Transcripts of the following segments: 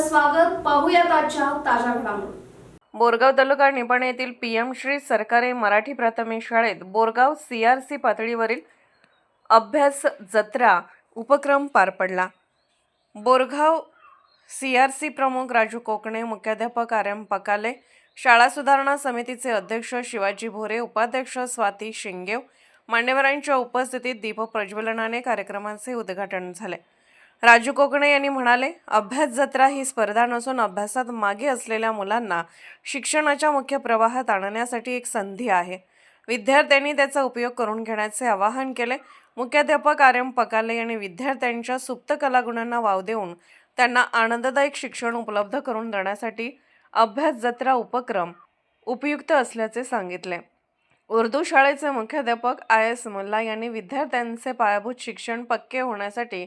स्वागत पाहूयात आजच्या ताज्या घडामोडी. बोरगाव तालुका निपाणे येथील पी एम श्री सरकारी मराठी प्राथमिक शाळेत बोरगाव सी आर सी पातळीवरील अभ्यास जत्रा उपक्रम पार पडला. बोरगाव सी आर सी प्रमुख राजू कोकणे मुख्याध्यापक आर एम पकाले शाळा सुधारणा समितीचे अध्यक्ष शिवाजी भोरे उपाध्यक्ष स्वाती शिंगेव मान्यवरांच्या उपस्थितीत दीप प्रज्वलनाने कार्यक्रमाचे उद्घाटन झाले. राजू कोकणे यांनी म्हणाले अभ्यास जत्रा ही स्पर्धा नसून अभ्यासात मागे असलेल्या मुलांना शिक्षणाच्या मुख्य प्रवाहात आणण्यासाठी एक संधी आहे. विद्यार्थ्यांनी त्याचा उपयोग करून घेण्याचे आवाहन केले. मुख्याध्यापक आर. एम. पकाले यांनी विद्यार्थ्यांच्या सुप्त कलागुणांना वाव देऊन त्यांना आनंददायक शिक्षण उपलब्ध करून देण्यासाठी अभ्यास जत्रा उपक्रम उपयुक्त असल्याचे सांगितले. उर्दू शाळेचे मुख्याध्यापक आय. एस. मुल्ला यांनी विद्यार्थ्यांचे पायाभूत शिक्षण पक्के होण्यासाठी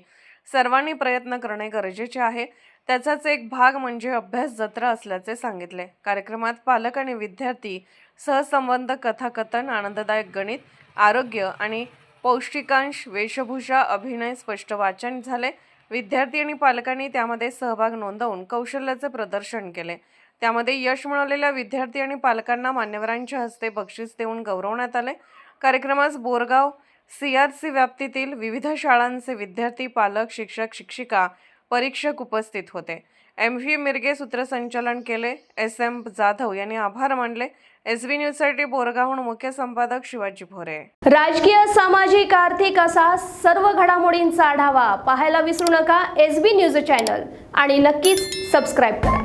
सर्वांनी प्रयत्न करणे गरजेचे आहे. त्याचाच एक भाग म्हणजे अभ्यास जत्रा असल्याचे सांगितले. कार्यक्रमात पालक आणि विद्यार्थी सहसंबंध कथाकथन आनंददायक गणित आरोग्य आणि पौष्टिकांश वेशभूषा अभिनय स्पष्ट वाचन झाले. विद्यार्थी आणि पालकांनी त्यामध्ये सहभाग नोंदवून कौशल्याचे प्रदर्शन केले. त्यामध्ये यश मिळवलेल्या विद्यार्थी आणि पालकांना मान्यवरांच्या हस्ते बक्षीस देऊन गौरवण्यात आले. कार्यक्रमास बोरगाव सीआरसी व्याप्तीतील विविध शाळांचे विद्यार्थी पालक शिक्षक शिक्षिका परीक्षक उपस्थित होते. एम व्ही मिरगे सूत्रसंचालन केले. एस एम जाधव यांनी आभार मानले. एस बी न्यूजसाठी बोरगावहून मुख्य संपादक शिवाजी भोरे. राजकीय सामाजिक आर्थिक असा सर्व घडामोडींचा आढावा पाहायला विसरू नका एस बी न्यूज चॅनल आणि नक्कीच सबस्क्राईब करा.